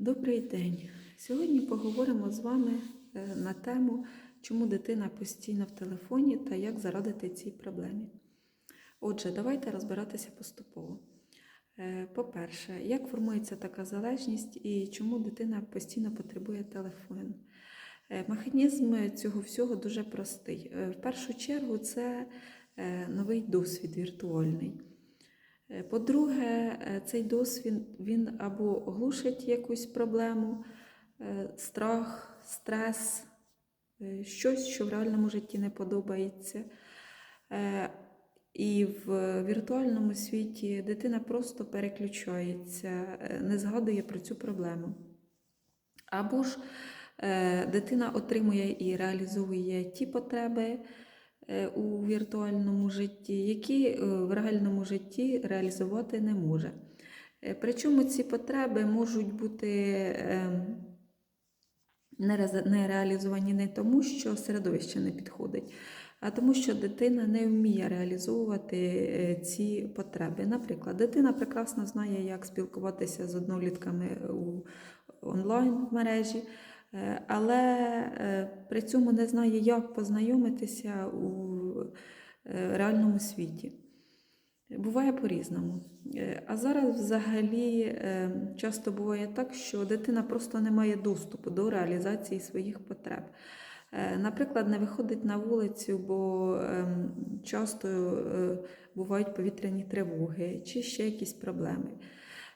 Добрий день. Сьогодні поговоримо з вами е, на тему, чому дитина постійно в телефоні та як зарадити цій проблемі. Отже, давайте розбиратися поступово. Е, По-перше, як формується така залежність і чому дитина постійно потребує телефон? Е, Механізм цього всього дуже простий. В першу чергу, це новий досвід віртуальний. Е, По-друге, е, цей досвід він або глушить якусь проблему, е, страх, стрес, щось, що в реальному житті не подобається. І в віртуальному світі дитина просто переключається, не згадує про цю проблему. Або ж дитина отримує і реалізовує ті потреби у віртуальному житті, які е, в реальному житті реалізувати не може. Е, Причому ці потреби можуть бути е, не реалізовані не тому, що середовище не підходить, а тому, що дитина не вміє реалізовувати е, ці потреби. Наприклад, дитина прекрасно знає, як спілкуватися з однолітками у онлайн мережі, е, але е, при цьому не знає, як познайомитися у е, реальному світі. Буває по-різному. Е, А зараз взагалі е, часто буває так, що дитина просто не має доступу до реалізації своїх потреб. Е, Наприклад, не виходить на вулицю, бо ем, часто е, бувають повітряні тривоги чи ще якісь проблеми.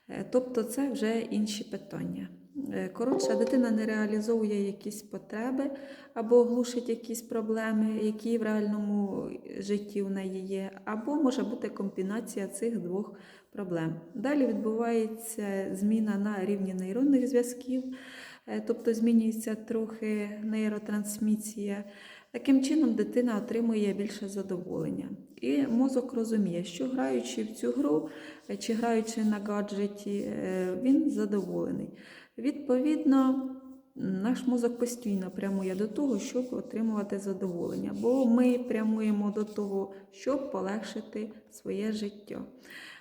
Е, Тобто це вже інші питання. Е, Коротше, дитина не реалізовує якісь потреби або глушить якісь проблеми, які в реальному житті в неї є, або може бути комбінація цих двох проблем. Далі відбувається зміна на рівні нейронних зв'язків, е, тобто змінюється трохи нейротрансмісія. Таким чином дитина отримує більше задоволення. І мозок розуміє, що граючи в цю гру е, чи граючи на гаджеті, він задоволений. Відповідно, наш мозок постійно прямує до того, щоб отримувати задоволення, бо ми прямуємо до того, щоб полегшити своє життя.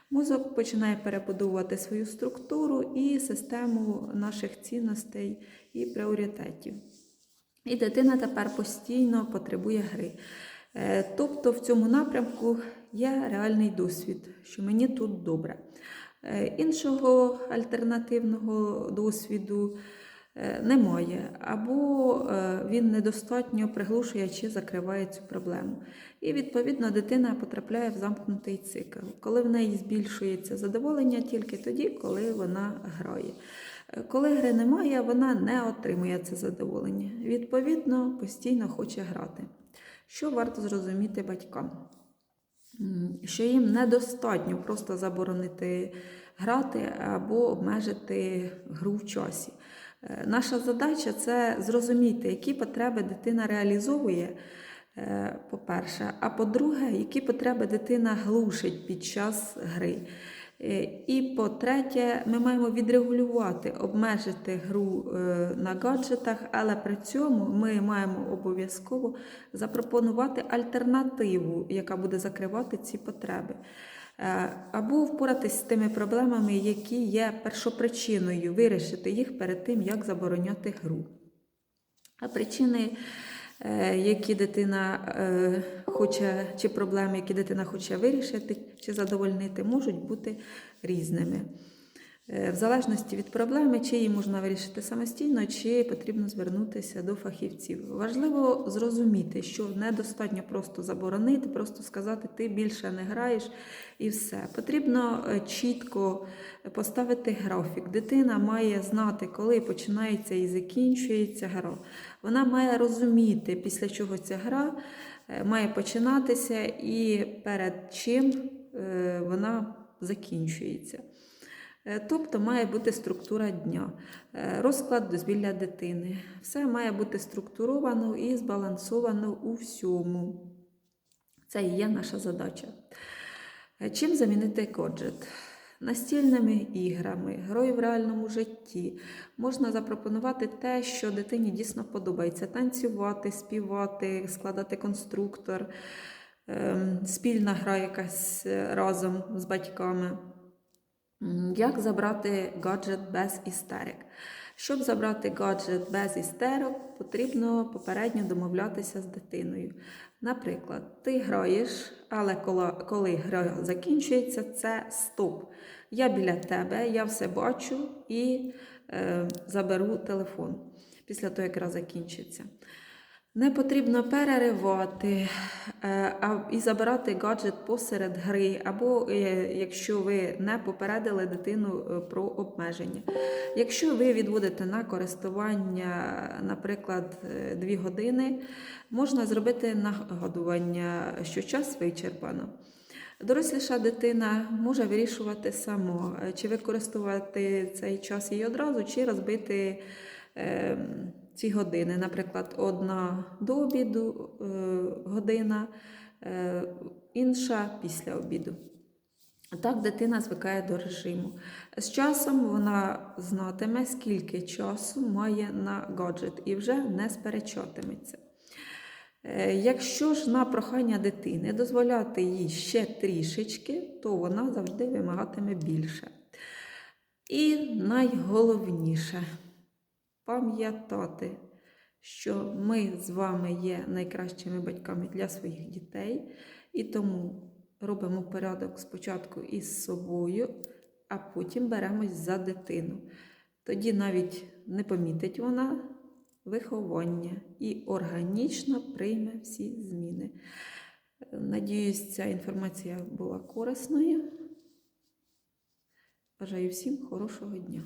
Мозок починає перебудовувати свою структуру і систему наших цінностей і пріоритетів. І дитина тепер постійно потребує гри. Е, Тобто в цьому напрямку є реальний досвід, що мені тут добре. Е, Іншого альтернативного досвіду е, немає, або е, він недостатньо приглушує чи закриває цю проблему. І відповідно дитина потрапляє в замкнутий цикл, коли в неї збільшується задоволення тільки тоді, коли вона грає. Коли гри немає, вона не отримує це задоволення. Відповідно, постійно хоче грати. Що варто зрозуміти батькам? Що їм недостатньо просто заборонити грати або обмежити гру в часі. Е, Наша задача це зрозуміти, які потреби дитина реалізовує, е, по-перше, а по-друге, які потреби дитина глушить під час гри. Е, І по-третє, ми маємо відрегулювати, обмежити гру е, на гаджетах, але при цьому ми маємо обов'язково запропонувати альтернативу, яка буде закривати ці потреби. Е, Або впоратись з тими проблемами, які є першопричиною, вирішити їх перед тим, як забороняти гру. А причини, які дитина е, хоче, чи проблеми, які дитина хоче вирішити чи задовольнити, можуть бути різними. Е, В залежності від проблеми, чи її можна вирішити самостійно, чи потрібно звернутися до фахівців. Важливо зрозуміти, що недостатньо просто заборонити, просто сказати, ти більше не граєш і все. Потрібно е, чітко поставити графік. Дитина має знати, коли починається і закінчується гра. Вона має розуміти, після чого ця гра е, має починатися і перед чим вона закінчується. Е, Тобто має бути структура дня, е, розклад дозвілля дитини. Все має бути структуровано і збалансовано у всьому. Це і є наша задача. Е, Чим замінити гаджет? Настільними іграми, грою в реальному житті можна запропонувати те, що дитині дійсно подобається: танцювати, співати, складати конструктор, ем, спільна гра якась разом з батьками. Як забрати гаджет без істерик? Щоб забрати гаджет без істерок, потрібно попередньо домовлятися з дитиною. Наприклад, ти граєш, але коли, коли гра закінчується, це стоп. Я біля тебе, я все бачу і е, заберу телефон після того, як гра закінчиться. Не потрібно переривати е, а, і забирати гаджет посеред гри, або е, якщо ви не попередили дитину е, про обмеження. Якщо ви відводите на користування, наприклад, 2 години, можна зробити нагадування, що час вичерпано. Доросліша дитина може вирішувати само, чи використовувати цей час їй одразу, чи розбити е, ці години. Наприклад, одна до обіду е, година, е, інша після обіду. Так дитина звикає до режиму. З часом вона знатиме, скільки часу має на гаджет і вже не сперечатиметься. Е, Якщо ж на прохання дитини дозволяти їй ще трішечки, то вона завжди вимагатиме більше. І найголовніше пам'ятати, що ми з вами є найкращими батьками для своїх дітей, і тому робимо порядок спочатку із собою, а потім беремось за дитину. Тоді навіть не помітить вона виховання і органічно прийме всі зміни. Надіюсь, ця інформація була корисною. Бажаю всім хорошого дня.